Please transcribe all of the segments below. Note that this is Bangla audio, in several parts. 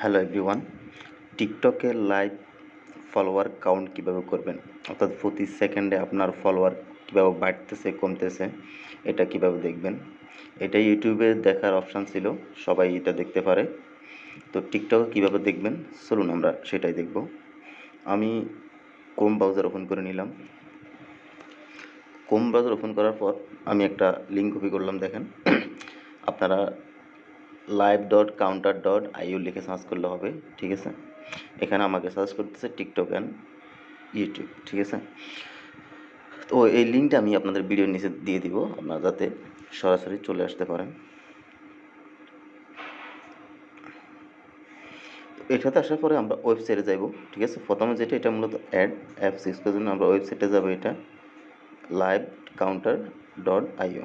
হ্যালো এভরিওয়ান টিকটকে লাইভ ফলোয়ার কাউন্ট কীভাবে করবেন? অর্থাৎ প্রতি সেকেন্ডে আপনার ফলোয়ার কীভাবে বাড়তেছে, কমতেছে, এটা কীভাবে দেখবেন? এটা ইউটিউবে দেখার অপশান ছিল, সবাই এটা দেখতে পারে। তো টিকটকে কীভাবে দেখবেন? চলুন আমরা সেটাই দেখব। আমি ক্রোম ব্রাউজার ওপেন করে নিলাম। ক্রোম ব্রাউজার ওপেন করার পর আমি একটা লিঙ্ক কপি করলাম, দেখেন। আপনারা live dot counter dot IU লিখে সার্চ করলে হবে, ঠিক আছে? এখানে আমাকে সার্চ করতেছে টিকটক অ্যান্ড ইউটিউব ঠিক আছে? তো এই লিঙ্কটা আমি আপনাদের ভিডিওর নিচে দিয়ে দিব, আপনারা যাতে সরাসরি চলে আসতে পারেন। এটাতে আসার পরে আমরা ওয়েবসাইটে যাব ঠিক আছে? প্রথমে যেটা, এটা মূলত অ্যাড অ্যাপ সিক্স জন্য আমরা ওয়েবসাইটে যাব এটা লাইভ কাউন্টার ডট আইও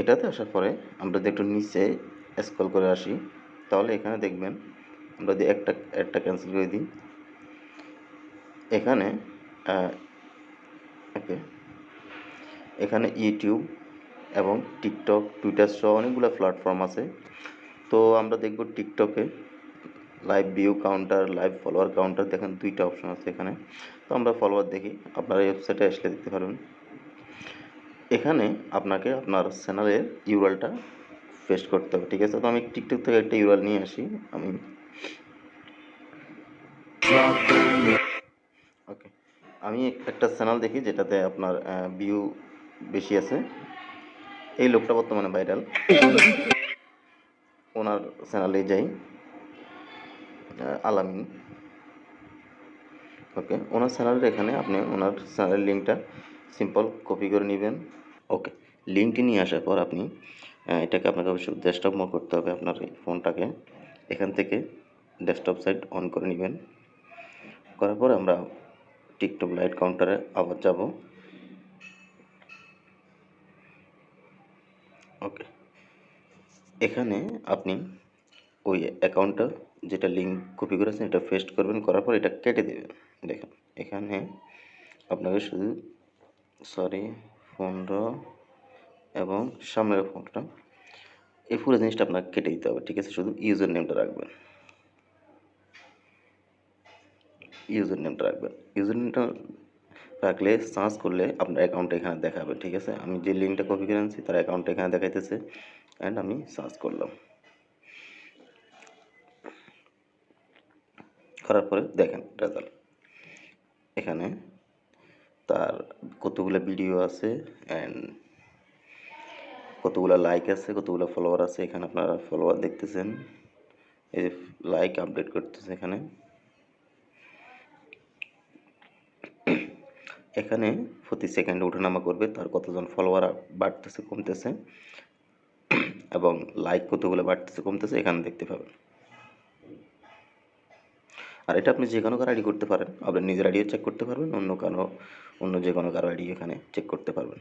এটাতে আসার পরে আমরা যদি একটু নিচে স্ক্রল করে আসি, তাহলে এখানে দেখবেন আমরা যদি একটা একটা ক্যান্সেল করে দিই। এখানে ওকে। এখানে ইউটিউব এবং টিকটক টুইটার সহ অনেকগুলো প্ল্যাটফর্ম আছে। তো আমরা দেখব টিকটকে live view counter live follower counter দেখেন দুইটা অপশন আছে এখানে। তো আমরা ফলোয়ার দেখি, আপনারা ওয়েবসাইটে আসলে দেখতে পারবেন। এখানে আপনাকে আপনার চ্যানেলের ইউরালটা পেস্ট করতে হবে, ঠিক আছে? তো আমি টিকটক থেকে একটা ইউরাল নিয়ে আসি, আমি ওকে, আমি একটা চ্যানেল দেখি যেটাতে আপনার ভিউ বেশি আছে। এই লোকটা বর্তমানে ভাইরাল ওনার চ্যানেলে যাই। আলামিন। ওকে, ওনার চ্যানেলের এখানে আপনি ওনার চ্যানেলের লিঙ্কটা সিম্পল কপি করে নেবেন। ওকে লিঙ্কটি নিয়ে আসার পর আপনি এটাকে আপনাকে অবশ্যই ডেস্কটপ মোড করতে হবে আপনার ফোনটাকে এখান থেকে ডেস্কটপ সাইট অন করে নেবেন। করার পর আমরা টিকটক লাইট কাউন্টারে আবার যাব। ওকে এখানে আপনি ওই অ্যাকাউন্টটা যেটা লিঙ্ক কপি করেছেন, এটা পেস্ট করবেন, করার পর এটা কেটে দেবেন। দেখেন, এখানে আপনাকে শুধু সরি পনেরো এবং সামনের ফোনটা এই পুরো জিনিসটা আপনাকে কেটে দিতে হবে, ঠিক আছে? শুধু ইউজার নেমটা রাখবেন। ইউজার নেমটা রাখবেন। ইউজার নেমটা রাখলে সার্চ করলে আপনার অ্যাকাউন্টটা এখানে দেখাবে, ঠিক আছে? আমি যে লিঙ্কটা কপি করে আনছি, তার অ্যাকাউন্টটা এখানে দেখাইতেছে অ্যান্ড আমি সার্চ করলাম। করার পরে দেখেন রেজাল্ট এখানে তার কতগুলো ভিডিও আছে অ্যান্ড কতগুলো লাইক আছে, কতগুলো ফলোয়ার আছে, এখানে আপনারা ফলোয়ার দেখতেছেন। এই যে লাইক আপডেট করতেছে এখানে। এখানে প্রতি সেকেন্ডে ওঠানামা করবে, তার কতজন ফলোয়ার বাড়তেছে, কমতেছে। এবং লাইক কতগুলো বাড়তেছে, কমতেছে, এখানে দেখতে পাবেন। আর এটা আপনি যে কোনো কারও আইডি করতে পারেন। আপনার নিজের আইডিও চেক করতে পারবেন, অন্য কারও, অন্য যে কোনো কারও আইডি এখানে চেক করতে পারবেন।